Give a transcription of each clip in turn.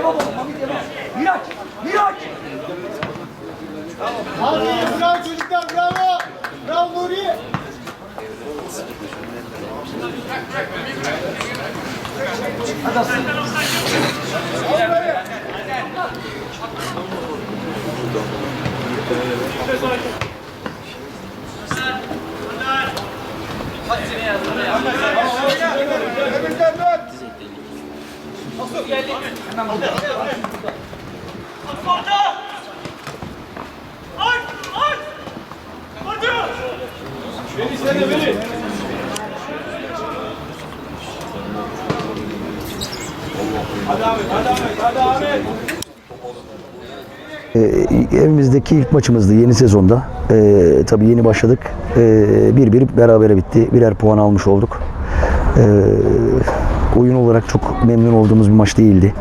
cevap olun. Mami cevap. Miraç. Miraç. Hadi bravo çocuklar bravo. Bravo Nuri. Hadi aslan. Ee, evimizdeki ilk maçımızdı yeni sezonda. Ee, tabii yeni başladık. Ee, bir bir berabere bitti. Birer puan almış olduk. Ee, oyun olarak çok memnun olduğumuz bir maç değildi.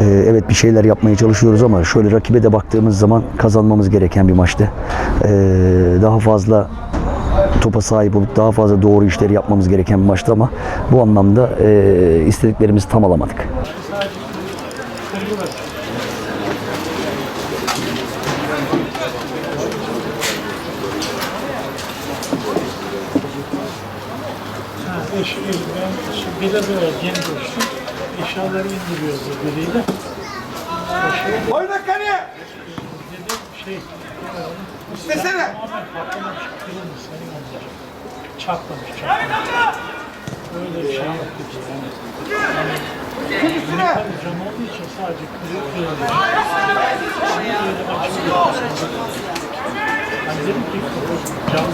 Ee, evet bir şeyler yapmaya çalışıyoruz ama şöyle rakibe de baktığımız zaman kazanmamız gereken bir maçtı. Ee, daha fazla topa sahip olup daha fazla doğru işleri yapmamız gereken bir maçtı ama bu anlamda e, istediklerimizi tam alamadık. Eş, ben bile böyle yeni düştüm. Eşyaları indiriyordu biriyle. Oyna kaleye. Dedim şey, İstesene. tamamen patlamış, kırılmış senin onlar. Çatlamış, çatlamış. Öyle bir şey yok dedi yani. Kim üstüne? Cam olduğu için sadece kırıyor, kırılıyor. Böyle açılıyor. Ben dedim ki cam